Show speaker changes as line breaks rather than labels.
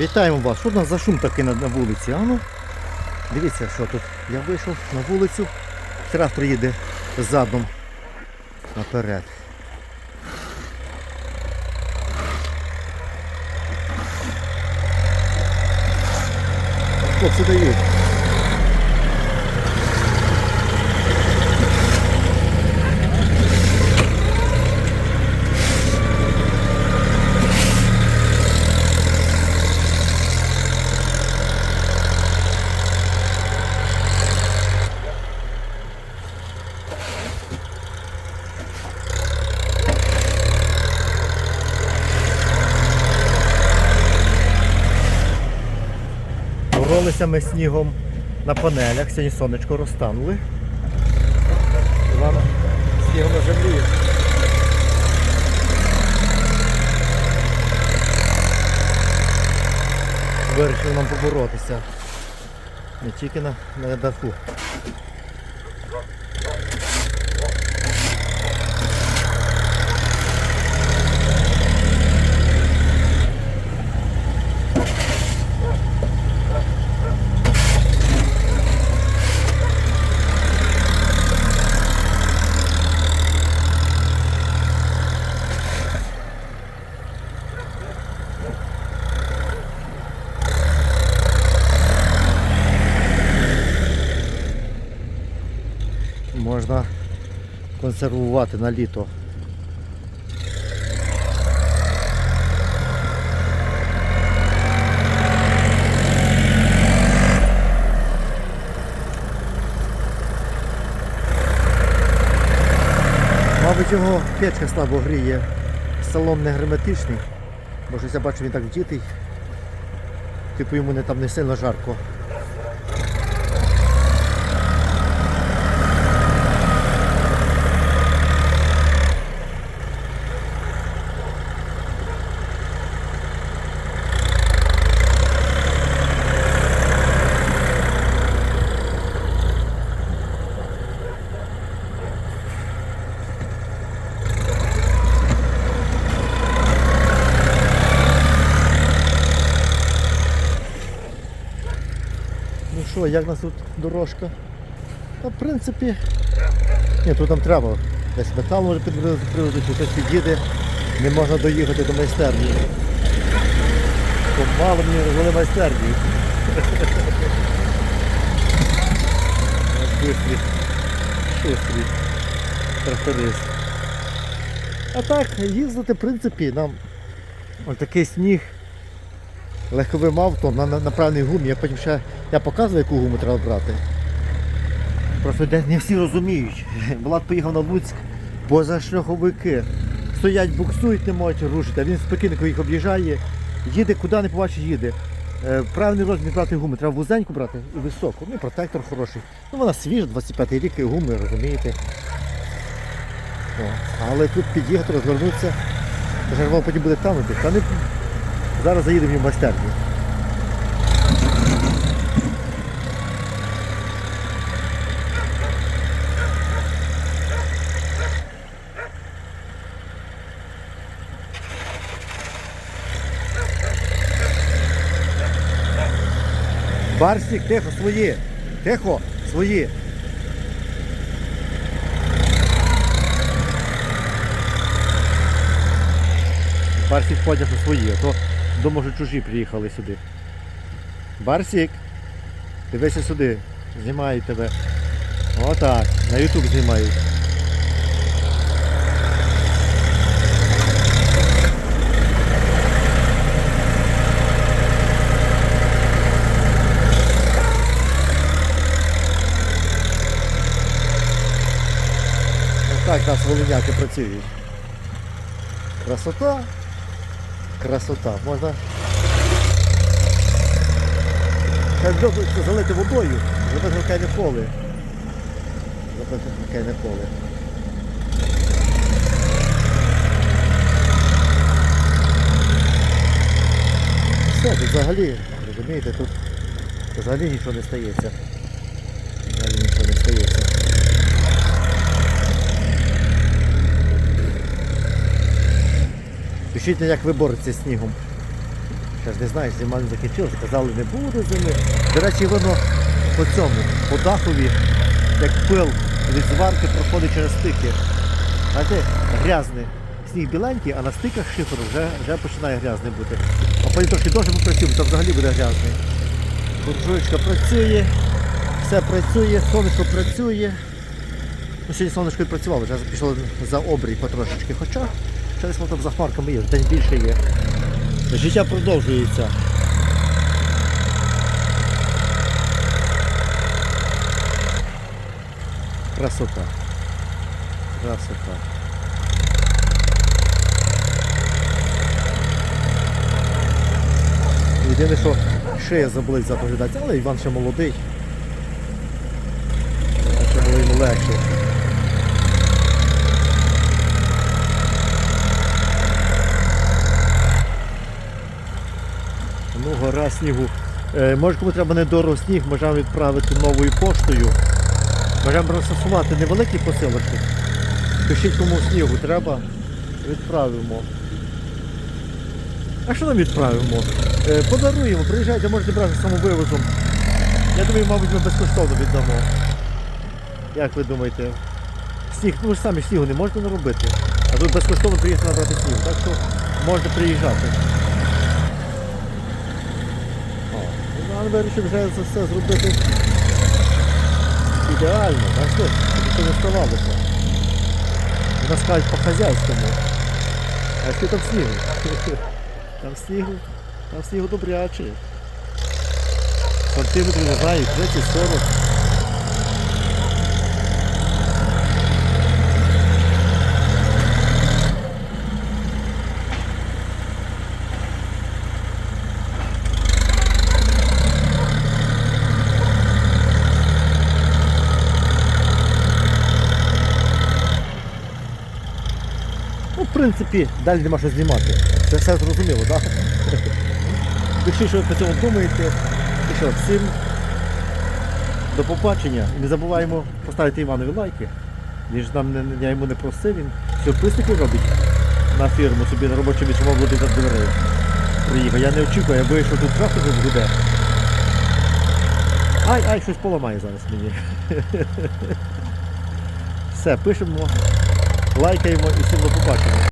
Вітаємо вас. Що у нас за шум такий на, на вулиці? А ну, дивіться, що тут. Я вийшов на вулицю, трактор їде задом наперед. Хлопці дають. Боролися ми снігом на панелях, сьогодні сонечко розтанули. Івана снігом на землі. Вирішив нам поборотися. Не тільки на, на даху. Можна консервувати на літо. Мабуть, його печка слабо гріє. Салон не герметичний. Бо щось я бачу, він так вдітий. Типу йому не там не сильно жарко. Що, як нас тут дорожка? Та в принципі. Ні, тут нам треба. Десь метал може підвезти, тут хтось під'їде, не можна доїхати до майстерні. Помало мені розвели майстерні. Бистрі. Шустрі. Тракторист. А так, їздити, в принципі, нам ось такий сніг легковим авто на, на, на правильній гумі. Я потім ще я показую, яку гуму треба брати. Просто де не всі розуміють. Влад поїхав на Луцьк, позашляховики. Стоять, буксують, не можуть рушити. А він спокійно їх об'їжджає, їде, куди не побачить, їде. Е, Правильний розмір брати гуми, треба вузеньку брати і високу. Ну і протектор хороший. Ну вона свіжа, 25 рік і гуми, розумієте. О, але тут під'їхати, розвернутися. Жарвал потім буде танути. Та не... Зараз заїдемо в майстерню. Барсик, тихо, свої. Тихо, свої. Барсик ходять свої, а то думав, що чужі приїхали сюди. Барсик, дивися сюди, знімають тебе. Отак, на ютуб знімають. Так нас волиняки працюють. Красота. Красота. Можна. Як добре залити водою, хокейне поле. Хокейне поле. Все, тут взагалі, розумієте, тут взагалі нічого не стається. Взагалі нічого не стається. Пишіть, як ви боретеся з снігом. Каже, не знаєш, зима не закінчилася, казали, не буде зими. До речі, воно по цьому, по дахові, як пил від зварки проходить через стики. Знаєте, грязний. Сніг біленький, а на стиках шиферу вже, вже починає грязний бути. А потім трошки дуже попрацюємо, то взагалі буде грязний. Буржуєчка працює, все працює, сонечко працює. Ну, сьогодні сонечко і працювало, вже пішло за обрій потрошечки. Хоча через там за хмарками є, день більше є. Життя продовжується. Красота. Красота. Єдине, що шия заболить заповідати, але Іван ще молодий. Ще було йому легше. Ну, гора снігу. Е, може кому треба недорого сніг, можемо відправити новою поштою. Можемо розсувати невеликі посилочки. Пишіть кому снігу треба, відправимо. А що нам відправимо? Е, подаруємо, приїжджайте, можете брати самовивозом. Я думаю, мабуть, ми безкоштовно віддамо. Як ви думаєте? Сніг, ну ви ж самі снігу не можете наробити. А тут безкоштовно приїхати набрати снігу. Так що можете приїжджати. О, Іван вирішив вже це все зробити ідеально, так що ніхто не ставалося. У нас кажуть по-хазяйському. А що там снігу? Там снігу, там снігу добряче. Сантиметрів, не знаю, 30-40. Принципі, далі нема що знімати. Це все зрозуміло, так? Пишіть, що ви по цьому думаєте. І що, всім до побачення. І не забуваємо поставити Іванові лайки. Він ж нам я йому не просив, він сюрприз робить на фірму собі на робочому місці, мав бути до дверей. Приїхав. Я не очікую, я боюсь, що тут трактор буде. Ай, ай, щось поламає зараз мені. Все, пишемо, лайкаємо і всім до побачення.